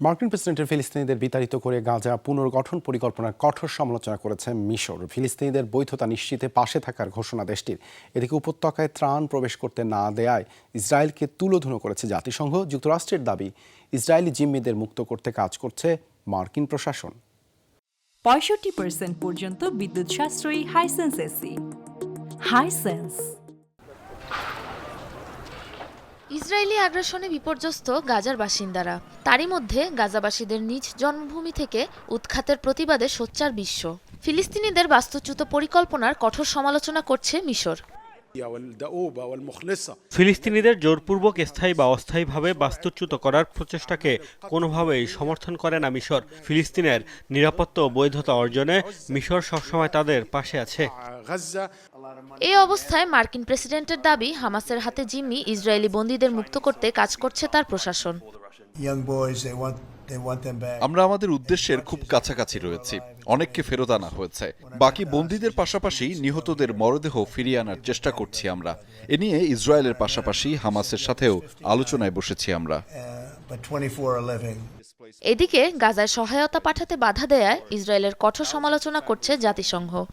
মার্কিন প্রেসিডেন্টের ফিলিস্তিনিদের বিতাড়িত করে গাজা পুনর্গঠন পরিকল্পনার কঠোর সমালোচনা করেছে মিশর। ফিলিস্তিনিদের বৈধতা নিশ্চিতে পাশে থাকার ঘোষণা দেশটির। এদিকে উপত্যকায় ত্রাণ প্রবেশ করতে না দেয়ায় ইসরায়েলকে তুলোধুনো করেছে জাতিসংঘ। যুক্তরাষ্ট্রের দাবি, ইসরায়েলি জিম্মিদের মুক্ত করতে কাজ করছে মার্কিন প্রশাসন। পঁয়ষট্টি পর্যন্ত বিদ্যুৎ সাশ্রয়ী হাইসেন্স এসি হাইসেন্স ইসরায়েলি আগ্রাসনে বিপর্যস্ত গাজার বাসিন্দারা। তারই মধ্যে গাজাবাসীদের নিজ জন্মভূমি থেকে উৎখাতের প্রতিবাদে সোচ্চার বিশ্ব। ফিলিস্তিনিদের বাস্তুচ্যুত পরিকল্পনার কঠোর সমালোচনা করছে মিশর। ফিলিস্তিনিদের জোরপূর্বক স্থায়ী বা অস্থায়ীভাবে বাস্তুচ্যুত করার প্রচেষ্টাকে কোনোভাবেই সমর্থন করে না মিশর। ফিলিস্তিনের নিরাপত্তা ও বৈধতা অর্জনে মিশর সবসময় তাদের পাশে আছে। এই অবস্থায় মার্কিন প্রেসিডেন্টের দাবি হামাসের হাতে জিম্মি ইসরায়েলি বন্দীদের মুক্ত করতে কাজ করছে তার প্রশাসন। আমরা আমাদের উদ্দেশ্যের খুব কাছাকাছি রয়েছি। অনেককে ফেরত আনা হয়েছে। বাকি বন্দীদের পাশাপাশি নিহতদের মরদেহ ফিরিয়ে আনার চেষ্টা করছি আমরা। এ নিয়ে ইসরায়েলের পাশাপাশি হামাসের সাথেও আলোচনায় বসেছি আমরা। Uh, but 24 are living এদিকে গাজায় সহায়তা পাঠাতে বাধা দেয়ায় ইসরায়েলের কঠোর সমালোচনা করছে জাতিসংঘ।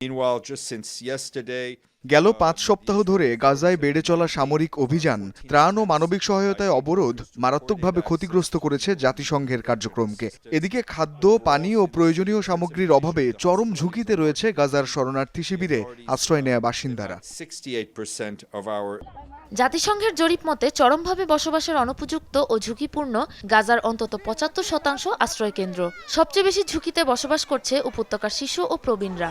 Meanwhile, just since yesterday, গেল পাঁচ সপ্তাহ ধরে গাজায় বেড়ে চলা সামরিক অভিযান ত্রাণ ও মানবিক সহায়তায় অবরোধ মারাত্মকভাবে ক্ষতিগ্রস্ত করেছে জাতিসংঘের কার্যক্রমকে। এদিকে খাদ্য পানি ও প্রয়োজনীয় সামগ্রীর অভাবে চরম ঝুঁকিতে রয়েছে গাজার শরণার্থী শিবিরে আশ্রয় নেয়া বাসিন্দারা। 68% জাতিসংঘের জরিপ মতে চরমভাবে বসবাসের অনুপযুক্ত ও ঝুঁকিপূর্ণ গাজার অন্তত পঁচাত্তর শতাংশ আশ্রয়কেন্দ্র। সবচেয়ে বেশি ঝুঁকিতে বসবাস করছে উপত্যকার শিশু ও প্রবীণরা।